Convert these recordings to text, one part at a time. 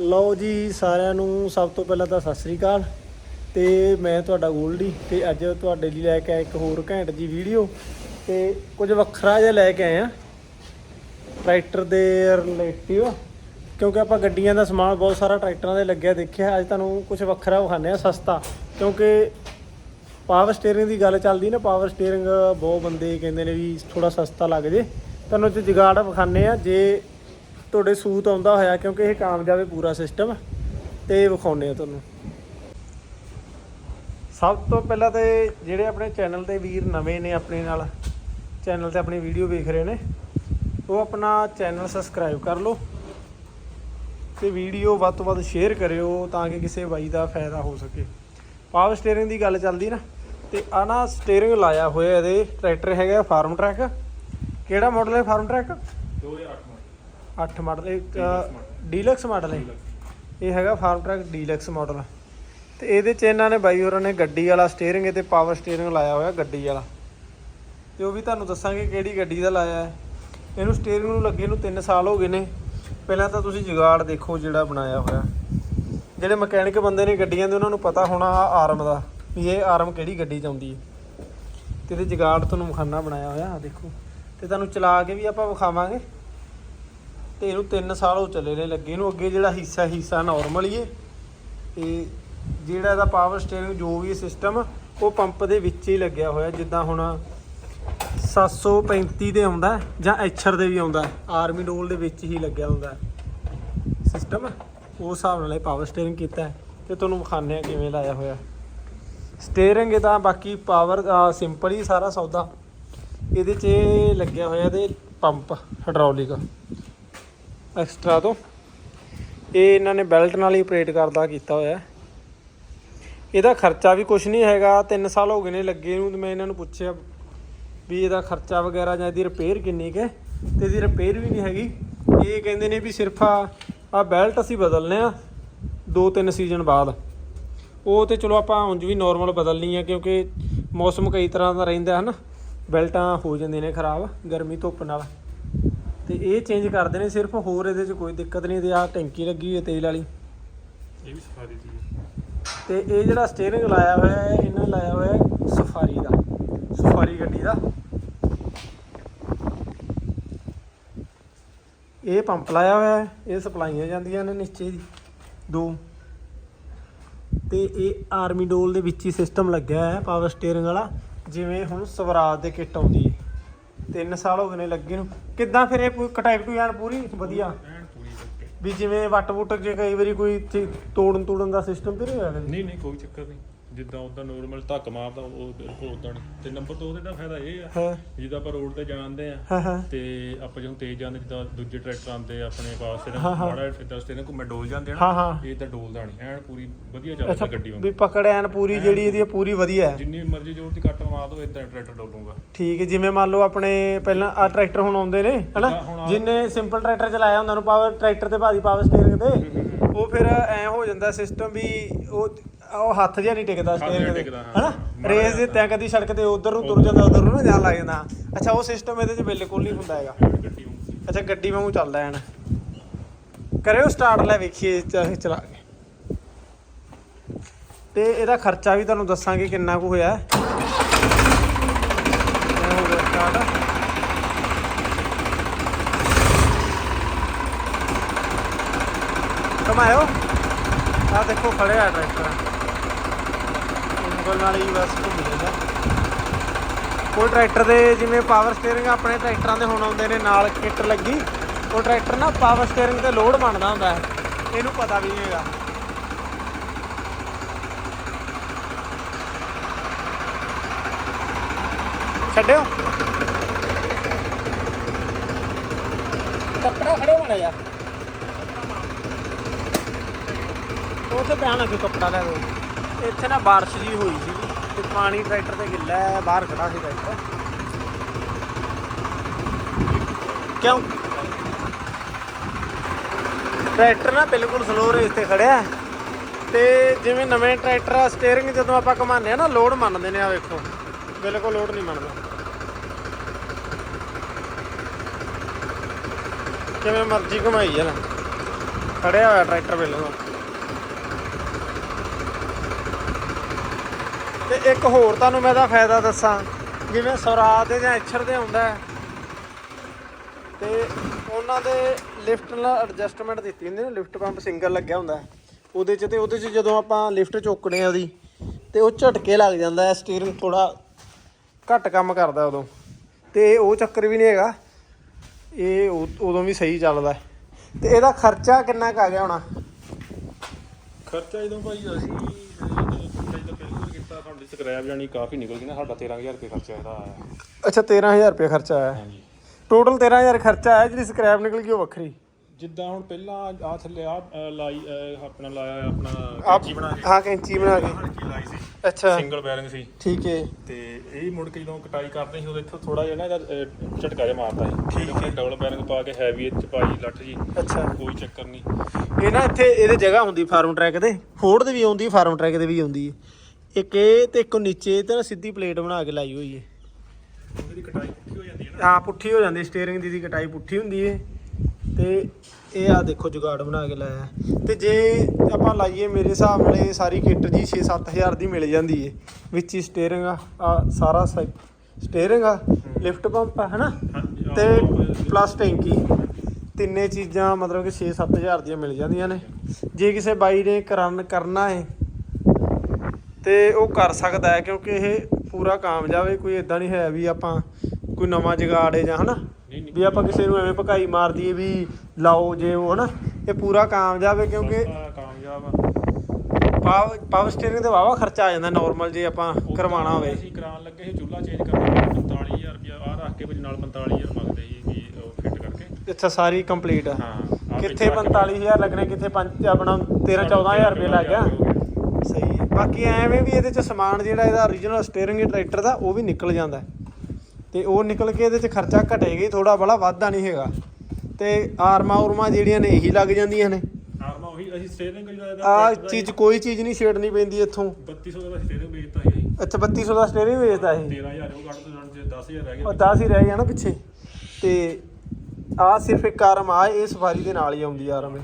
ਲਓ ਜੀ, ਸਾਰਿਆਂ ਨੂੰ ਸਭ ਤੋਂ ਪਹਿਲਾਂ ਤਾਂ ਸਤਿ ਸ੍ਰੀ ਅਕਾਲ। ਤੇ ਮੈਂ ਤੁਹਾਡਾ ਗੋਲਡੀ, ਤੇ ਅੱਜ ਤੁਹਾਡੇ ਲਈ ਲੈ ਕੇ ਆਇਆ ਇੱਕ ਹੋਰ ਘੈਂਟ ਜੀ ਵੀਡੀਓ। ਤੇ ਕੁਝ ਵੱਖਰਾ ਜਿਹਾ ਲੈ ਕੇ ਆਏ ਆ। ਟਰੈਕਟਰ ਦੇ ਰਿਲੇਟਿਵ ਕਿਉਂਕਿ ਆਪਾਂ ਗੱਡੀਆਂ ਦਾ ਸਮਾਨ ਬਹੁਤ ਸਾਰਾ ਟਰੈਕਟਰਾਂ ਦੇ ਲੱਗਿਆ ਦੇਖਿਆ। ਅੱਜ ਤੁਹਾਨੂੰ ਕੁਝ ਵੱਖਰਾ ਵਿਖਾਉਂਦੇ ਆ, ਸਸਤਾ। ਕਿਉਂਕਿ ਪਾਵਰ ਸਟੀਅਰਿੰਗ ਦੀ ਗੱਲ ਚੱਲਦੀ ਨਾ ਪਾਵਰ ਸਟੀਅਰਿੰਗ ਬਹੁਤ ਬੰਦੇ ਕਹਿੰਦੇ ਨੇ ਵੀ ਥੋੜਾ ਸਸਤਾ ਲੱਗ ਜੇ। ਤੁਹਾਨੂੰ ਇਹ 'ਚ ਜੁਗਾੜ ਵਿਖਾਉਂਦੇ ਆ। ਜੇ ਤੁਹਾਡੇ ਸੂਤ ਆਉਂਦਾ ਹੋਇਆ ਕਿਉਂਕਿ ਇਹ ਕਾਮਯਾਬ ਹੈ ਪੂਰਾ ਸਿਸਟਮ ਤੇ ਵਿਖਾਉਂਦੇ ਆ ਤੁਹਾਨੂੰ। ਸਭ ਤੋਂ ਪਹਿਲਾਂ ਤੇ ਜਿਹੜੇ ਆਪਣੇ ਚੈਨਲ ਤੇ ਵੀਰ ਨਵੇਂ ਨੇ ਆਪਣੇ ਨਾਲ ਚੈਨਲ ਤੇ ਆਪਣੀ ਵੀਡੀਓ ਵੇਖ ਰਹੇ ਨੇ ਉਹ ਆਪਣਾ ਚੈਨਲ ਸਬਸਕ੍ਰਾਈਬ ਕਰ ਲਓ ਤੇ ਵੀਡੀਓ ਵੱਧ ਤੋਂ ਵੱਧ ਸ਼ੇਅਰ ਕਰਿਓ ਤਾਂ ਕਿ ਕਿਸੇ ਬਾਈ ਦਾ ਫਾਇਦਾ ਹੋ ਸਕੇ। ਪਾਵਰ ਸਟੀਅਰਿੰਗ ਦੀ ਗੱਲ ਚੱਲਦੀ ਨਾ ਤੇ ਆ ਨਾ ਸਟੀਅਰਿੰਗ ਲਾਇਆ ਹੋਇਆ ਇਹਦੇ ਟਰੈਕਟਰ ਹੈਗਾ ਫਾਰਮ ਟਰੈਕ। ਕਿਹੜਾ ਮਾਡਲ ਹੈ ਫਾਰਮ ਟਰੈਕ? 8 ਮਾਡਲ ਇੱਕ ਡੀਲਕਸ ਮਾਡਲ ਹੈ ਇਹ ਹੈਗਾ ਫਾਰਮ ਟਰੈਕ ਡੀਲਕਸ ਮਾਡਲ ਤੇ ਇਹਦੇ ਚ ਇਹਨਾਂ ਨੇ ਬਾਈ ਹੋਰਾਂ ਨੇ ਗੱਡੀ ਵਾਲਾ ਸਟੀਅਰਿੰਗ ਤੇ ਪਾਵਰ ਸਟੀਅਰਿੰਗ ਲਾਇਆ ਹੋਇਆ ਗੱਡੀ ਵਾਲਾ। ਤੇ ਉਹ ਵੀ ਤੁਹਾਨੂੰ ਦੱਸਾਂਗੇ ਕਿਹੜੀ ਗੱਡੀ ਦਾ ਲਾਇਆ ਹੈ। ਇਹਨੂੰ ਸਟੀਅਰਿੰਗ ਨੂੰ ਲੱਗੇ ਨੂੰ 3 ਸਾਲ ਹੋ ਗਏ ਨੇ। ਪਹਿਲਾਂ ਤਾਂ ਤੁਸੀਂ ਜੁਗਾੜ ਦੇਖੋ ਜਿਹੜਾ ਬਣਾਇਆ ਹੋਇਆ। ਜਿਹੜੇ ਮਕੈਨਿਕ ਬੰਦੇ ਨੇ ਗੱਡੀਆਂ ਦੇ ਉਹਨਾਂ ਨੂੰ ਪਤਾ ਹੋਣਾ ਆਹ ਆਰਮ ਦਾ ਵੀ ਇਹ ਆਰਮ ਕਿਹੜੀ ਗੱਡੀ ਚ ਆਉਂਦੀ ਹੈ। ਤੇ ਇਹਦੇ ਜੁਗਾੜ ਤੁਹਾਨੂੰ ਮਖਾਨਾ ਬਣਾਇਆ ਹੋਇਆ ਆ ਦੇਖੋ। ਤੇ ਤੁਹਾਨੂੰ ਚਲਾ ਕੇ ਵੀ ਆਪਾਂ ਵਿਖਾਵਾਂਗੇ। ਤੇ ਇਹਨੂੰ 3 ਸਾਲ ਹੋ ਚੱਲੇ ਨੇ ਲੱਗੇ ਇਹਨੂੰ ਅੱਗੇ ਜਿਹੜਾ ਹਿੱਸਾ ਹਿੱਸਾ ਨਾਰਮਲ ਹੀ ਹੈ ਤੇ ਜਿਹੜਾ ਇਹਦਾ ਪਾਵਰ ਸਟੀਅਰਿੰਗ ਜੋ ਵੀ ਸਿਸਟਮ ਉਹ ਪੰਪ ਦੇ ਵਿੱਚ ਹੀ ਲੱਗਿਆ ਹੋਇਆ। ਜਿੱਦਾਂ ਹੁਣ 735 ਦੇ ਆਉਂਦਾ ਜਾਂ ਐਚਰ ਦੇ ਵੀ ਆਉਂਦਾ ਆਰਮੀ ਡੋਲ ਦੇ ਵਿੱਚ ਹੀ ਲੱਗਿਆ ਹੁੰਦਾ ਸਿਸਟਮ ਉਸ ਹਿਸਾਬ ਨਾਲ ਇਹ ਪਾਵਰ ਸਟੀਅਰਿੰਗ ਕੀਤਾ ਹੈ। ਤੇ ਤੁਹਾਨੂੰ ਵਿਖਾਉਂਦੇ ਆ ਕਿਵੇਂ ਲਾਇਆ ਹੋਇਆ। ਸਟੀਅਰਿੰਗ ਇਹਦਾ ਬਾਕੀ ਪਾਵਰ ਸਿੰਪਲ ਹੀ ਸਾਰਾ ਸੌਦਾ। ਇਹਦੇ 'ਚ ਇਹ ਲੱਗਿਆ ਹੋਇਆ ਇਹਦੇ ਪੰਪ ਹਾਈਡ੍ਰੋਲਿਕ ਐਕਸਟਰਾ ਤੋਂ ਇਹ ਇਹਨਾਂ ਨੇ ਬੈਲਟ ਨਾਲ ਹੀ ਆਪਰੇਟ ਕਰਦਾ, ਕੀਤਾ ਹੋਇਆ। ਇਹਦਾ ਖਰਚਾ ਵੀ ਕੁਝ ਨਹੀਂ ਹੈਗਾ 3 ਸਾਲ ਹੋ ਗਏ ਨੇ ਲੱਗੇ ਨੂੰ, ਤੇ ਮੈਂ ਇਹਨਾਂ ਨੂੰ ਪੁੱਛਿਆ ਵੀ ਇਹਦਾ ਖਰਚਾ ਵਗੈਰਾ ਜਾਂ ਇਹਦੀ ਰਿਪੇਅਰ ਕਿੰਨੀ ਕੁ ਹੈ, ਤੇ ਇਹਦੀ ਰਿਪੇਅਰ ਵੀ ਨਹੀਂ ਹੈਗੀ। ਇਹ ਕਹਿੰਦੇ ਨੇ ਵੀ ਸਿਰਫ ਆ ਆ ਬੈਲਟ ਅਸੀਂ ਬਦਲਨੇ ਆ 2-3 ਸੀਜ਼ਨ ਬਾਅਦ। ਉਹ ਤੇ ਚਲੋ ਆਪਾਂ ਉਂਝ ਵੀ ਨਾਰਮਲ ਬਦਲਣੀ ਆ, ਕਿਉਂਕਿ ਮੌਸਮ ਕਈ ਤਰ੍ਹਾਂ ਦਾ ਰਹਿੰਦਾ ਹੈ ਨਾ ਬੈਲਟਾਂ ਹੋ ਜਾਂਦੀਆਂ ਨੇ ਖਰਾਬ, ਗਰਮੀ ਧੁੱਪ ਨਾਲ। ਤੇ ਇਹ ਚੇਂਜ ਕਰਦੇ ਨੇ ਸਿਰਫ ਹੋਰ ਇਹਦੇ 'ਚ ਕੋਈ ਦਿੱਕਤ ਨਹੀਂ ਤੇ ਆ ਟੈਂਕੀ ਲੱਗੀ ਹੋਈ ਹੈ ਤੇਲ ਵਾਲੀ। ਇਹ ਵੀ ਸਫਾਰੀ ਦੀ ਤੇ ਇਹ ਜਿਹੜਾ ਸਟੀਅਰਿੰਗ ਲਾਇਆ ਹੋਇਆ ਹੈ ਇਹਨਾਂ ਲਾਇਆ ਹੋਇਆ ਹੈ ਸਫਾਰੀ ਦਾ ਸਫਾਰੀ ਗੱਡੀ ਦਾ। ਇਹ ਪੰਪ ਲਾਇਆ ਹੋਇਆ ਹੈ ਇਹ ਸਪਲਾਈਆਂ ਜਾਂਦੀਆਂ ਨੇ ਨੀਚੇ ਦੀ ਦੋ। ਤੇ ਇਹ ਆਰਮੀ ਡੋਲ ਦੇ ਵਿੱਚ ਹੀ ਸਿਸਟਮ ਲੱਗਿਆ ਹੈ ਪਾਵਰ ਸਟੀਅਰਿੰਗ ਵਾਲਾ ਜਿਵੇਂ ਹੁਣ ਸਵਰਾਜ ਦੇ ਕਿੱਟ ਆਉਂਦੀ 3 ਸਾਲ ਹੋ ਗਏ ਨੇ ਲੱਗੇ ਨੂੰ। ਕਿੱਦਾਂ ਫਿਰ ਇਹ ਕਟੈਕਟੂ ਯਾਰ ਪੂਰੀ ਵਧੀਆ ਐਨ ਪੂਰੀ? ਓਕੇ ਵੀ ਜਿਵੇਂ ਵੱਟ ਵੁੱਟ ਜੇ ਕਈ ਵਾਰੀ ਕੋਈ ਚੀ- ਤੋੜਨ ਤੋੜਨ ਦਾ ਸਿਸਟਮ ਤੇ ਨਹੀਂ ਹੋਇਆ ਕਦੇ? ਨਹੀਂ ਨਹੀਂ, ਕੋਈ ਚੱਕਰ ਨਹੀਂ। ਜਿੱਦਾਂ ਉਦਾਂ ਨੋਰਮਲ ਧੱਕ ਮਾਰਦਾ ਉਹ ਬਿਲਕੁਲ ਉਦਾਂ ਤੇ ਨੰਬਰ 2 ਦਾ ਫਾਇਦਾ ਇਹ ਆ ਹਾਂ। ਜਿੱਦਾਂ ਆਪਾਂ ਰੋਡ ਤੇ ਜਾਂਦੇ ਆ ਹਾਂ ਹਾਂ। ਤੇ ਆਪਾਂ ਜਦੋਂ ਤੇਜ਼ ਜਾਂਦੇ ਜਿੱਦਾਂ ਦੂਜੇ ਟਰੈਕਟਰ ਆਉਂਦੇ ਆ ਆਪਣੇ ਪਾਸ ਤੇ। ਮਾੜਾ ਇਦਾਂ ਸਟੇਰਿੰਗ ਘੁੰਮੇ ਡੋਲ ਜਾਂਦੇ ਹਾਂ ਨਾ ਹਾਂ ਇਹ ਤਾਂ ਡੋਲਦਾ ਨਹੀਂ ਐਨ ਪੂਰੀ ਵਧੀਆ ਚੱਲਦਾ ਗੱਡੀ ਵਾਂਗ। ਵੀ ਪਕੜ ਐਨ ਪੂਰੀ ਜਿਹੜੀ ਇਹਦੀ ਆ ਪੂਰੀ ਵਧੀਆ ਹੈ। ਜਿੰਨੀ ਮਰਜ਼ੀ ਜ਼ੋਰ ਦੀ ਕੱਟ ਮਾਰ ਦੋ ਇਦਾਂ ਟਰੈਕਟਰ ਡੋਲੂਗਾ। ਠੀਕ ਹੈ ਜਿਵੇਂ ਮੰਨ ਲਓ ਆਪਣੇ ਪਹਿਲਾਂ ਆ ਟਰੈਕਟਰ ਹੁਣ ਆਉਂਦੇ ਨੇ ਹਨਾ? ਜਿੱਦਾਂ ਹੁਣ ਆਹ- ਜਿੰਨੇ ਸਿੰਪਲ ਟਰੈਕਟਰ ਚਲਾਇਆ ਹੁੰਦਾ ਨੂੰ ਪਾਵਰ ਟਰੈਕਟਰ ਤੇ ਭਾਦੀ ਪਾਵਰ ਸਟੀਅਰਿੰਗ ਤੇ ਉਹ ਫਿਰ ਐ ਹੋ ਜਾਂਦਾ ਸਿਸਟਮ ਵੀ ਉਹ ਉਹ ਹੱਥ ਜਿਹਾ ਨਹੀਂ ਟਿਕਦਾ ਜਿਹਾ ਸਟੀਅਰਿੰਗ ਤੇ ਟਿਕਦਾ, ਹਾਂ। ਹਨਾ? ਮਾੜਾ ਰੇਸ ਦੇ ਤੇ। ਕਦੀ ਸੜਕ ਤੇ ਉਧਰ ਨੂੰ ਤੁਰ ਜਾਂਦਾ ਉਧਰ ਨੂੰ ਨਾ ਜਾਣ ਲੱਗ ਜਾਂਦਾ। ਅੱਛਾ ਉਹ ਸਿਸਟਮ ਇਹਦੇ 'ਚ ਬਿਲਕੁਲ ਨਹੀਂ ਹੁੰਦਾ ਹੈਗਾ। ਐਨ ਗੱਡੀ ਵਾਂਗ ਅੱਛਾ ਗੱਡੀ ਵਾਂਗੂ ਚੱਲਦਾ ਐਨ। ਕਰਿਓ ਸਟਾਰਟ ਲੈ ਵੇਖੀਏ ਚ- ਚਲਾ ਕੇ। ਤੇ ਇਹਦਾ ਖਰਚਾ ਵੀ ਤੁਹਾਨੂੰ ਦੱਸਾਂਗੇ ਕਿੰਨਾ ਕੁ ਹੋਇਆ। ਇਹ ਹੋ ਗਿਆ ਕਮਾਇਓ। ਆ ਦੇਖੋ ਖੜਿਆ ਟਰੈਕਟਰ ਉਂਗਲ ਨਾਲ ਹੀ ਬਸ ਘੁੰਮ ਜਾਂਦਾ ਕੋਈ ਟਰੈਕਟਰ ਦੇ ਜਿਵੇਂ ਪਾਵਰ ਸਟੀਅਰਿੰਗ ਆਪਣੇ ਟਰੈਕਟਰਾਂ ਦੇ ਹੁਣ ਆਉਂਦੇ ਨੇ, ਨਾਲ ਕਿੱਟ ਲੱਗੀ। ਉਹ ਟਰੈਕਟਰ ਨਾ ਪਾਵਰ ਸਟੀਅਰਿੰਗ ਤੇ ਲੋਡ ਬਣਦਾ ਹੁੰਦਾ ਹੈ। ਇਹਨੂੰ ਪਤਾ ਵੀ ਨਹੀਂ ਹੈਗਾ। ਛੱਡਿਓ। ਕੱਪੜਾ ਖੜੇ ਹੋਣਾ ਯਾਰ। ਉੱਥੇ ਪਿਆਣਾ ਕਿ ਕੱਪੜਾ ਲੈ ਲਓ। ਇੱਥੇ ਨਾ ਬਾਰਿਸ਼ ਜੀ ਹੋਈ ਸੀ ਤੇ ਪਾਣੀ ਟਰੈਕਟਰ ਤੇ ਗਿੱਲਾ ਹੈ, ਬਾਹਰ ਖੜਾ ਸੀ ਟਰੈਕਟਰ। ਕਿਉਂ? ਟਰੈਕਟਰ ਨਾ ਬਿਲਕੁਲ ਸਲੋ ਰੇਸ ਤੇ ਖੜਿਆ ਹੈ ਤੇ ਜਿਵੇਂ ਨਵੇਂ ਟਰੈਕਟਰ ਆ ਸਟੀਅਰਿੰਗ ਜਦੋਂ ਆਪਾਂ ਘਮਾਉਂਦੇ ਆ ਨਾ ਲੋਡ ਮੰਨਦੇ ਨੇ ਆ ਵੇਖੋ। ਬਿਲਕੁਲ ਲੋਡ ਨਹੀਂ ਮੰਨਦਾ। ਕਿਵੇਂ ਮਰਜ਼ੀ ਘੁਮਾਈ ਜਾਣਾ। ਖੜਿਆ ਹੋਇਆ ਟਰੈਕਟਰ ਬਿਲਕੁਲ। ਤੇ ਇੱਕ ਹੋਰ ਤੁਹਾਨੂੰ ਮੈਂ ਇਹਦਾ ਫਾਇਦਾ ਦੱਸਾਂ, ਜਿਵੇਂ ਸਵਰਾਜ ਦੇ ਜਾਂ ਐਚਰ ਦੇ ਹੁੰਦਾ ਹੈ, ਤੇ ਉਹਨਾਂ ਦੇ ਲਿਫਟ ਨਾਲ ਐਡਜਸਟਮੈਂਟ ਦਿੱਤੀ ਹੁੰਦੀ ਨਾ, ਲਿਫਟ ਪੰਪ ਸਿੰਗਲ ਲੱਗਿਆ ਹੁੰਦਾ ਉਹਦੇ 'ਚ ਤੇ ਉਹਦੇ 'ਚ ਜਦੋਂ ਆਪਾਂ ਲਿਫਟ ਚੁੱਕਦੇ ਆ ਉਹਦੀ, ਤੇ ਉਹ ਝਟਕੇ ਲੱਗ ਜਾਂਦਾ ਹੈ ਸਟੀਅਰਿੰਗ ਥੋੜਾ ਘੱਟ ਕੰਮ ਕਰਦਾ ਉਦੋਂ, ਤੇ ਉਹ ਚੱਕਰ ਵੀ ਨਹੀਂ ਹੈਗਾ, ਇਹ ਉਦੋਂ ਵੀ ਸਹੀ ਚੱਲਦਾ ਹੈ। ਤੇ ਇਹਦਾ ਖਰਚਾ ਕਿੰਨਾ ਕੁ ਆ ਗਿਆ ਹੋਣਾ ਖਰਚਾ ਜਦੋਂ ਭਾਈ ਅਸੀਂ ਸਕ੍ਰੈਪ ਜਾਨੀ ਕਾਫੀ ਨਿਕਲ ਗਈ ਨਾ ਸਾਡਾ 13000 ਰੁਪਏ ਖਰਚਾ ਇਹਦਾ ਆਇਆ। ਅੱਛਾ 13000 ਰੁਪਏ ਖਰਚਾ ਆਇਆ। ਹਾਂਜੀ। ਟੋਟਲ 13000 ਖਰਚਾ ਆਇਆ ਜਿਹੜੀ ਸਕ੍ਰੈਪ ਨਿਕਲ ਗਈ ਉਹ ਵੱਖਰੀ। ਜਿੱਦਾਂ ਹੁਣ ਪਹਿਲਾਂ ਆ ਥੱਲੇ ਆ ਲਾਈ ਅਹ, ਆਪਣਾ ਲਾਇਆ ਆਪਣਾ ਆਪ ਕੈਂਚੀ ਬਣਾ ਕੇ। ਹਾਂ ਕੈਂਚੀ ਬਣਾ ਕੇ। ਹਲਕੀ ਲਾਈ ਸੀ। ਅੱਛਾ। ਸਿੰਗਲ ਬੈਰਿੰਗ ਸੀ। ਠੀਕ ਹੈ ਤੇ ਇਹ ਮੁੜ ਕੇ ਜਦੋਂ ਕਟਾਈ ਕਰਦੇ ਸੀ ਉਹਦੇ ਇੱਥੋਂ ਥੋੜਾ ਜਿਹਾ ਨਾ ਇਹਦਾ ਅਹ, ਝਟਕਾ ਜਿਹਾ ਮਾਰਦਾ ਸੀ। ਠੀਕ ਹੈ ਡਬਲ ਬੈਰਿੰਗ ਪਾ ਕੇ ਹੈਵੀ ਚ ਪਾਈ ਲੱਠ ਜੀ। ਅੱਛਾ। ਕੋਈ ਚੱਕਰ ਨਹੀਂ ਇਹ ਨਾ ਇੱਥੇ ਇਹਦੇ ਜਗ੍ਹਾ ਹੁੰਦੀ ਫਾਰਮ ਟਰੈਕ ਦੇ ਫੋਰਡ ਦੇ ਵੀ ਆਉਂਦੀ ਫਾਰਮ ਟਰੈਕ ਦੇ ਵੀ ਆਉਂਦੀ ਹੈ ਇੱਕ ਇਹ ਤੇ ਇੱਕ ਨੀਚੇ ਤੇ ਨਾ ਸਿੱਧੀ ਪਲੇਟ ਬਣਾ ਕੇ ਲਾਈ ਹੋਈ ਹੈ ਉਹਦੀ ਕਟਾਈ ਪੁੱਠੀ ਹੋ ਜਾਂਦੀ ਹੈ ਨਾ? ਪੁੱਠੀ ਹੋ ਜਾਂਦੀ ਸਟੀਅਰਿੰਗ ਦੀ ਦੀ ਕਟਾਈ ਪੁੱਠੀ ਹੁੰਦੀ ਹੈ ਤੇ ਇਹ ਆ ਦੇਖੋ ਜੁਗਾੜ ਬਣਾ ਕੇ ਲਾਇਆ ਤੇ ਜੇ ਆਪਾਂ ਲਾਈਏ ਮੇਰੇ ਹਿਸਾਬ ਨਾਲ ਇਹ ਸਾਰੀ ਕਿੱਟ ਜੀ 6-7000 ਦੀ ਮਿਲ ਜਾਂਦੀ ਹੈ ਵਿੱਚ ਹੀ ਸਟੀਅਰਿੰਗ ਆ ਸਾਰਾ ਸਟੀਅਰਿੰਗ ਆ ਲਿਫਟ ਪੰਪ ਆ ਹਨਾ? ਤੇ ਪਲੱਸ ਟੈਂਕੀ ਤਿੰਨੇ ਚੀਜ਼ਾਂ ਮਤਲਬ ਕਿ 6-7000 ਦੀਆਂ ਮਿਲ ਜਾਂਦੀਆਂ ਨੇ। ਜੇ ਕਿਸੇ ਬਾਈ ਨੇ ਕਰਨ ਕਰਨਾ ਹੈ ਤੇ ਉਹ ਕਰ ਸਕਦਾ ਹੈ ਕਿਉਂਕਿ ਇਹ ਪੂਰਾ ਕਾਮਯਾਬ ਹੈ ਕੋਈ ਇਦਾਂ ਨਹੀਂ ਹੈ ਵੀ ਆਪਾਂ ਕੋਈ ਨਵਾਂ ਜਗਾੜ ਜਾਂ ਹਨਾ ਵੀ ਆਪਾਂ ਕਿਸੇ ਨੂੰ ਐਵੇਂ ਭਕਾਈ ਮਾਰ ਦਈਏ ਵੀ ਲਾਓ ਜੇ ਉਹ ਹਨਾ ਇਹ ਪੂਰਾ ਕਾਮਯਾਬ ਹੈ ਕਿਉਂਕਿ ਕਾਮਯਾਬ ਆ। ਪਾਵ ਪਾਵਰ ਸਟੀਅਰਿੰਗ ਤੇ ਵਾਵਾ ਖਰਚਾ ਆ ਜਾਂਦਾ ਨਾਰਮਲ ਜੇ ਆਪਾਂ ਕਰਵਾਉਣਾ ਹੋਵੇ। ਅਸੀਂ ਕਰਾਉਣ ਲੱਗੇ ਸੀ ਚੁੱਲਾ ਚੇਂਜ ਕਰਨਾ 45000 ਰੁਪਇਆ ਆ ਰੱਖ ਕੇ ਵਿੱਚ ਨਾਲ 45000 ਮੰਗਦੇ ਸੀ ਵੀ ਉਹ ਫਿੱਟ ਕਰਕੇ। ਇੱਥੇ ਸਾਰੀ ਕੰਪਲੀਟ ਆ। ਹਾਂ ਕਿੱਥੇ ਵਿੱਚ ਰੱਖ ਕੇ 45000 ਲੱਗਣੇ ਕਿੱਥੇ ਪੰਜ ਆਪਣਾ 13 14000 ਰੁਪਏ ਲੱਗ ਗਿਆ। ਬਾਕੀ ਐਵੇਂ ਵੀ ਇਹਦੇ ਚ ਸਮਾਨ ਜਿਹੜਾ ਇਹਦਾ origignal ਸਟੀਅਰਿੰਗ ਟਰੈਕਟਰ ਦਾ ਉਹ ਵੀ ਨਿਕਲ ਜਾਂਦਾ ਹੈ। ਤੇ ਉਹ ਨਿਕਲ ਕੇ ਇਹਦੇ ਚ ਖਰਚਾ ਘਟੇਗਾ ਹੀ ਥੋੜਾ ਬੜਾ ਵਾਧਾ ਨਹੀਂ ਹੈਗਾ। ਤੇ ਆਰਮਾ ਉਰਮਾ ਜਿਹੜੀਆਂ ਨੇ ਇਹੀ ਲੱਗ ਜਾਂਦੀਆਂ ਨੇ। ਆਰਮਾ ਉਹੀ ਅਸੀਂ ਸਟੇਰਿੰਗ ਜਿਹੜਾ ਆ ਚੀਜ਼ ਕੋਈ ਚੀਜ਼ ਨਹੀਂ ਛੇੜਨੀ ਪੈਂਦੀ ਇੱਥੋਂ। 3200 ਦਾ ਸਟੇਰਿੰਗ ਵੇਚਤਾ ਸੀ ਅਸੀਂ। ਅੱਛਾ 3200 ਦਾ ਸਟੀਅਰਿੰਗ ਵੇਚਦਾ ਇਹ 13000 ਉਹ ਕੱਢ ਦੋ ਜੇ 10000 ਰਹਿ ਉਹ ਗਿਆ 10 ਹੀ ਰਹਿ ਗਿਆ ਨਾ ਪਿੱਛੇ। ਤੇ ਆ ਸਿਰਫ ਇੱਕ ਆਰਮ ਆ ਇਹ ਸਫਾਰੀ ਦੇ ਨਾਲ ਹੀ ਆਉਂਦੀ ਆਰਮ।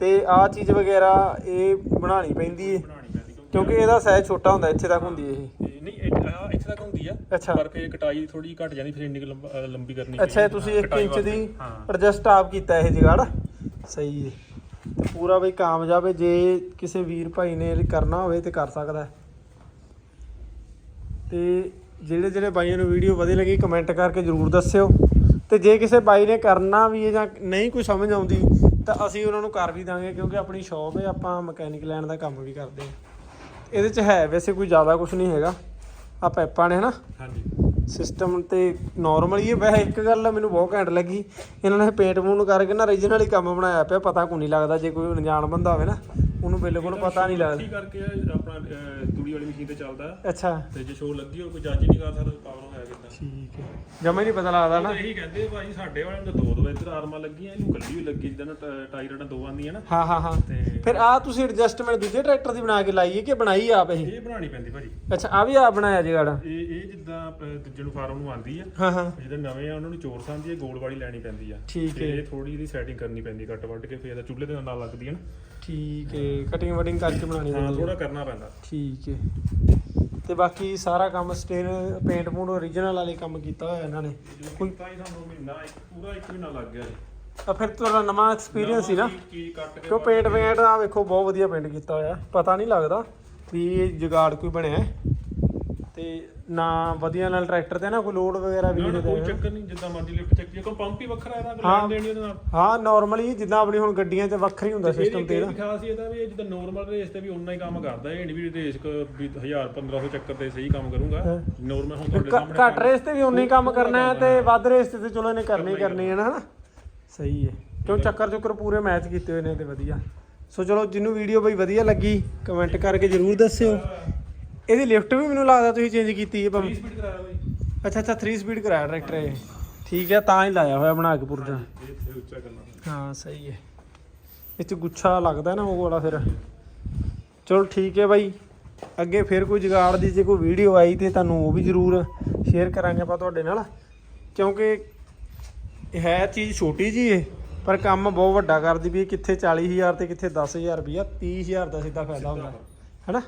ਤੇ ਆ ਚੀਜ਼ ਵਗੈਰਾ ਇਹ ਬਣਾਉਣੀ ਪੈਂਦੀ ਹੈ ਬਣਾਣੀ ਕਿਉਂਕਿ ਇਹਦਾ ਸਾਈਜ਼ ਛੋਟਾ ਹੁੰਦਾ ਇੱਥੇ ਤੱਕ ਹੁੰਦੀ ਇਹ ਇਹ ਨਹੀਂ ਇਹ- ਆਹ ਇੱਥੇ ਤੱਕ ਹੁੰਦੀ ਆ ਅੱਛਾ। ਪਰ ਫੇ ਕਟਾਈ ਥੋੜੀ ਘਟ ਜਾਂਦੀ ਫਿਰ ਇੰਨੀ ਕੁ ਲੰਬ- ਅਹ ਲੰਬੀ ਕਰਨੀ ਅੱਛਾ ਇਹ ਪੈਂਦੀ। ਤੁਸੀਂ ਹਾਂ, 1 ਕਟਾਈ ਇੰਚ ਵਾਸਤੇ। ਦੀ ਹਾਂ ਐਡਜਸਟ ਆਪ ਕੀਤਾ ਇਹ ਜਗਾੜ ਸਹੀ ਹੈ ਤੇ ਪੂਰਾ ਬਈ ਕਾਮਯਾਬ ਹੈ ਜੇ ਕਿਸੇ ਵੀਰ ਭਾਈ ਨੇ ਕਰਨਾ ਹੋਵੇ ਤੇ ਕਰ ਸਕਦਾ ਹੈ। ਤੇ ਜਿਹੜੇ ਜਿਹੜੇ ਬਾਈਆਂ ਨੂੰ ਵੀਡੀਓ ਵਧੀਆ ਲੱਗੀ ਕਮੈਂਟ ਕਰਕੇ ਜਰੂਰ ਦੱਸਿਓ ਤੇ ਜੇ ਕਿਸੇ ਬਾਈ ਨੇ ਕਰਨਾ ਵੀ ਹੈ ਜਾਂ ਨਹੀਂ ਕੋਈ ਸਮਝ ਆਉਂਦੀ ਤਾਂ ਅਸੀਂ ਉਹਨਾਂ ਨੂੰ ਕਰ ਵੀ ਦਾਂਗੇ ਕਿਉਂਕਿ ਆਪਣੀ ਸ਼ੌਪ ਹੈ ਆਪਾਂ ਮਕੈਨਿਕ ਲੈਣ ਦਾ ਕੰਮ ਵੀ ਕਰਦੇ ਹਾਂ ਇਹਦੇ 'ਚ ਹੈ ਵੈਸੇ ਕੋਈ ਜ਼ਿਆਦਾ ਕੁਝ ਨਹੀਂ ਹੈਗਾ। ਆ ਪੈਪਾਂ ਨੇ ਹਨਾ। ਹਾਂਜੀ। ਸਿਸਟਮ ਤੇ ਨਾਰਮਲ ਹੀ ਹੈ। ਵੈਸੇ ਇੱਕ ਗੱਲ ਮੈਨੂੰ ਬਹੁਤ ਘੈਂਟ ਲੱਗੀ। ਇਹਨਾਂ ਨੇ ਪੇਂਟ ਮੂਨ ਕਰਕੇ ਨਾ origignal ਹੀ ਕੰਮ ਬਣਾਇਆ ਪਿਆ। ਪਤਾ ਕੋ ਨਹੀਂ ਲੱਗਦਾ ਜੇ ਕੋਈ ਅਣਜਾਣ ਬੰਦਾ ਹੋਵੇ ਨਾ। ਉਹਨੂੰ ਬਿਲਕੁਲ ਪਤਾ ਨਹੀਂ ਲੱਗਦਾ। ਕੀ ਕਰਕੇ ਆਪਣਾ ਤੂੜੀ ਵਾਲੀ ਮਸ਼ੀਨ ਤੇ ਚੱਲਦਾ। ਅੱਛਾ। ਤੇ ਜੇ ਸ਼ੋਅ ਲੱਗੀ ਹੋ ਕੋਈ ਜੱਜ ਨਹੀਂ ਕਰ ਸਕਦਾ ਪਾਵਰ ਕਿਦਾਂ। ਠੀਕ ਹੈ। ਜਮਾ ਹੀ ਨਹੀਂ ਪਤਾ ਲੱਗਦਾ ਨਾ। ਇਹੀ ਕਹਿੰਦੇ ਭਾਈ ਸਾਡੇ ਵਾਲਿਆਂ ਨੂੰ ਤਾਂ ਦੋ ਦੋ ਇੱਧਰ ਆਰਮਾਂ ਲੱਗੀਆਂ ਇਹਨੂੰ ਕੱਲੀ ਵੀ ਲੱਗੀ ਜਿੱਦਾਂ ਟਾਇਰਾਂ ਦੋ ਆਂਦੀਆਂ ਨਾ। ਹਾਂ ਹਾਂ ਹਾਂ। ਤੇ ਫਿਰ ਆ ਤੁਸੀਂ ਐਡਜਸਟਮੈਂਟ ਦੂਜੇ ਟਰੈਕਟਰ ਦੀ ਬਣਾ ਕੇ ਲਾਈ ਹੈ ਕਿ ਬਣਾਈ ਆਪ ਇਹ? ਇਹ ਬਣਾਉਣੀ ਪੈਂਦੀ ਭਾਜੀ ਅੱਛਾ ਆ ਵੀ ਆਪ ਬਣਾਇਆ ਜਗਾੜ। ਇਹ ਇਹ ਜਿੱਦਾਂ ਦੂਜੇ ਨੂੰ ਫਾਰਮ ਨੂੰ ਆਂਦੀ ਆ। ਹਾਂ ਹਾਂ। ਜਿਹੜੇ ਨਵੇਂ ਆ ਉਹਨਾਂ ਨੂੰ ਚੋਰਸ ਆਂਦੀ ਹੈ ਗੋਲ ਵਾਲੀ ਲੈਣੀ ਪੈਂਦੀ ਆ। ਠੀਕ ਹੈ। ਇਹ ਥੋੜੀ ਜਿਹੀ ਸੈਟਿੰਗ ਕਰਨੀ ਪੈਂਦੀ ਕੱਟ ਵੱਟ ਕੇ ਫੇਰ ਇਹਦਾ ਚੁੱਲ੍ਹੇ ਦੇ ਨਾਲ ਲੱਗਦੀ ਹੈ ਨਾ। ਠੀਕ ਹੈ। ਕਟਿੰਗ ਵਟਿੰਗ ਕਰਕੇ ਬਣਾਣੀ ਹਾਂ ਪੈਂਦੀ ਹੈ ਥੋੜਾ ਕਰਨਾ ਪੈਂਦਾ। ਠੀਕ ਹੈ। ਤੇ ਬਾਕੀ ਸਾਰਾ ਕੰਮ ਸਟੇਨ ਪੇਂਟ ਪੂੰਟ origignal ਵਾਲੇ ਕੰਮ ਕੀਤਾ ਹੋਇਆ ਇਹਨਾਂ ਨੇ। ਕੋਈ ਤਾਂ ਹੀ ਸਾਨੂੰ ਮਹੀਨਾ ਇੱਕ ਪੂਰਾ ਇੱਕ ਮਹੀਨਾ ਲੱਗ ਗਿਆ ਜੀ। ਤਾਂ ਫਿਰ ਤੁਹਾਡਾ ਨਵਾਂ ਐਕਸਪੀਰੀਅੰਸ ਸੀ ਨਾ? ਕੀ- ਕੀ ਕੱਟ ਕੇ ਕਿਉਂ ਪੇਂਟ ਪੇਂਟ ਆ ਵੇਖੋ ਬਹੁਤ ਵਧੀਆ ਪੇਂਟ ਕੀਤਾ ਹੋਇਆ। ਪਤਾ ਨਹੀਂ ਲੱਗਦਾ ਵੀ ਇਹ ਜੁਗਾੜ ਕੋਈ ਬਣਿਆ। ਹੈ। ਤੇ ਨਾ ਵਧੀਆ ਨਾਲ ਟਰੈਕਟਰ ਤੇ ਨਾ ਕੋਈ ਲੋਡ ਵਗੈਰਾ ਵੀ ਨਹੀਂ ਕੋਈ ਚੱਕਰ ਨਹੀਂ ਜਿੱਦਾਂ ਮਰਜ਼ੀ ਲਿਫਟ ਚੱਕੀ ਕੋਈ ਪੰਪ ਹੀ ਵੱਖਰਾ ਇਹਦਾ। ਲੈਣ ਦੇਣੀ ਉਹਦੇ ਨਾਲ। ਹਾਂ ਨਾਰਮਲੀ ਜਿੱਦਾਂ ਆਪਣੀ ਹੁਣ ਗੱਡੀਆਂ 'ਚ ਵੱਖਰੀ ਹੁੰਦਾ ਸਿਸਟਮ ਤੇ ਨਾ ਇਹਦੀ। ਖਾਸ ਇਹਦਾ ਵੀ ਜਿੱਦਾਂ ਨਾਰਮਲ ਰੇਸ ਤੇ ਵੀ ਉਨਾ ਹੀ ਕੰਮ ਕਰਦਾ ਇਹ ਨਹੀਂ ਵੀ ਰੇਸ ਕ ਵੀ 1000 1500 ਚੱਕਰ ਤੇ ਸਹੀ ਕੰਮ ਕਰੂੰਗਾ। ਨਾਰਮਲ ਹੁਣ ਤੁਹਾਡੇ ਸਾਹਮਣੇ ਘੱਟ ਰੇਸ ਤੇ ਵੀ ਉਨੀ ਹੀ ਕੰਮ ਕਰਨਾ ਹੈ ਤੇ ਵੱਧ ਰੇਸ ਤੇ ਚਲੋ ਇਹਨੇ ਕਰਨੀ ਕਰਨੀ ਹੈ ਨਾ ਸਹੀ ਹੈ। ਕਿਉਂ ਚੱਕਰ ਚੁੱਕਰ ਪੂਰੇ ਮੈਚ ਕੀਤੇ ਹੋਏ ਨੇ ਤੇ ਵਧੀਆ। ਸੋ ਚਲੋ ਜਿਹਨੂੰ ਵੀਡੀਓ ਬਈ ਵਧੀਆ ਲੱਗੀ ਕਮੈਂਟ ਕਰਕੇ ਜਰੂਰ ਦੱਸਿਓ। ਇਹਦੀ ਲਿਫਟ ਵੀ ਮੈਨੂੰ ਲੱਗਦਾ ਤੁਸੀਂ ਚੇਂਜ ਕੀਤੀ ਹੈ 30 ਭਾਵੇਂ ਸਪੀਡ ਕਰਾਇਆ ਬਾਈ ਅੱਛਾ ਅੱਛਾ 3 ਸਪੀਡ ਕਰਾਇਆ ਟਰੈਕਟਰ ਇਹ। ਠੀਕ ਹੈ ਤਾਂ ਹੀ ਲਾਇਆ ਹੋਇਆ ਬਣਾ ਕੇ ਪੁਰਜਾ। ਇਹ ਇੱਥੇ ਉੱਚਾ ਕਰਨਾ ਹਾਂ ਸਹੀ ਹੈ। ਇਹ ਚ ਗੁੱਛਾ ਲੱਗਦਾ ਨਾ ਉਹ ਵਾਲਾ ਫਿਰ। ਚਲੋ ਠੀਕ ਹੈ ਬਾਈ। ਅੱਗੇ ਫਿਰ ਕੋਈ ਜੁਗਾੜ ਦੀ ਜੇ ਕੋਈ ਵੀਡੀਓ ਆਈ ਤੇ ਤੁਹਾਨੂੰ ਉਹ ਵੀ ਜ਼ਰੂਰ ਸ਼ੇਅਰ ਕਰਾਂਗੇ ਆਪਾਂ ਤੁਹਾਡੇ ਨਾਲ। ਕਿਉਂਕਿ ਇਹ ਹੈ ਚੀਜ਼ ਛੋਟੀ ਜੀ ਹੈ ਪਰ ਕੰਮ ਬਹੁਤ ਵੱਡਾ ਕਰਦੀ ਵੀ ਕਿੱਥੇ 40000 ਤੇ ਕਿੱਥੇ 10000 ਰੁਪਿਆ 30000 ਦਾ ਸਿੱਧਾ ਫਾਇਦਾ ਹੁੰਦਾ। ਹੈਨਾ?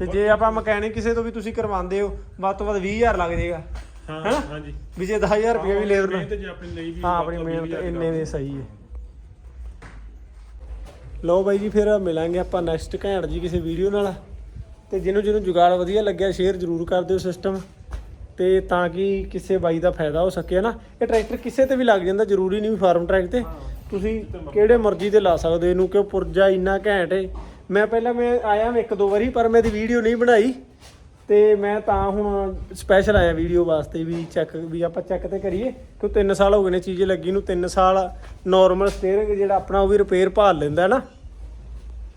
ਤੇ ਜੇ ਆਪਾਂ ਮਕੈਨਿਕ ਕਿਸੇ ਤੋਂ ਵੀ ਤੁਸੀਂ ਕਰਵਾਉਂਦੇ ਹੋ ਵੱਧ ਤੋਂ ਵੱਧ 20000 ਲੱਗ ਜਾਏਗਾ। ਹਾਂ? ਹਾਂਜੀ। ਵੀ ਜੇ 10000 ਰੁਪਿਆ ਵੀ ਲੇਬਰ ਨਾਲ। ਤੇ ਜੇ ਆਪਣੀ ਲਈ ਵੀ ਹਾਂ ਆਪਣੀ ਮਿਹਨਤ ਇੰਨੇ ਦੇ ਸਹੀ ਹੈ। ਲਓ ਬਾਈ ਜੀ ਫਿਰ ਮਿਲਾਂਗੇ ਆਪਾਂ ਨੈਕਸਟ ਘੈਂਟ ਜੀ ਕਿਸੇ ਵੀਡੀਓ ਨਾਲ। ਤੇ ਜਿਹਨੂੰ ਜਿਹਨੂੰ ਜੁਗਾੜ ਵਧੀਆ ਲੱਗਿਆ ਸ਼ੇਅਰ ਜ਼ਰੂਰ ਕਰ ਦਿਓ ਸਿਸਟਮ ਤੇ ਤਾਂ ਕਿ ਕਿਸੇ ਬਾਈ ਦਾ ਫਾਇਦਾ ਹੋ ਸਕੇ ਨਾ ਇਹ ਟਰੈਕਟਰ ਕਿਸੇ ਤੇ ਵੀ ਲੱਗ ਜਾਂਦਾ ਜ਼ਰੂਰੀ ਨਹੀਂ ਵੀ ਫਾਰਮ ਟਰੈਕ ਤੇ। ਤੁਸੀਂ ਕਿਹੜੇ ਮਰਜ਼ੀ ਤੇ ਲਾ ਸਕਦੇ ਹੋ ਇਹਨੂੰ ਕਿਉਂ ਪੁਰਜਾ ਇੰਨਾ ਘੈਂਟ ਹੈ ਮੈਂ ਪਹਿਲਾਂ ਮੈਂ ਆਇਆ ਮੈਂ ਇੱਕ ਦੋ ਵਾਰੀ, ਪਰ ਮੈਂ ਇਹਦੀ ਵੀਡੀਓ ਨਹੀਂ ਬਣਾਈ। ਤੇ ਮੈਂ ਤਾਂ ਹੁਣ ਸਪੈਸ਼ਲ ਆਇਆ ਵੀਡੀਓ ਵਾਸਤੇ ਵੀ ਚੈੱਕ ਵੀ ਆਪਾਂ ਚੈੱਕ ਤੇ ਕਰੀਏ। ਕਿਉਂ 3 ਸਾਲ ਹੋ ਗਏ ਨੇ ਚੀਜ਼ ਲੱਗੀ ਨੂੰ 3 ਸਾਲ ਨਾਰਮਲ ਸਟੀਅਰਿੰਗ ਜਿਹੜਾ ਆਪਣਾ ਉਹ ਵੀ ਰਿਪੇਅਰ ਭਾਲ ਲੈਂਦਾ ਨਾ।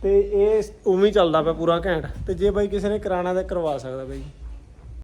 ਤੇ ਇਹ ਉਵੇਂ ਹੀ ਚੱਲਦਾ ਪਿਆ ਪੂਰਾ ਘੈਂਟ। ਤੇ ਜੇ ਬਾਈ ਕਿਸੇ ਨੇ ਕਰਾਣਾ ਤਾਂ ਕਰਵਾ ਸਕਦਾ ਬਾਈ।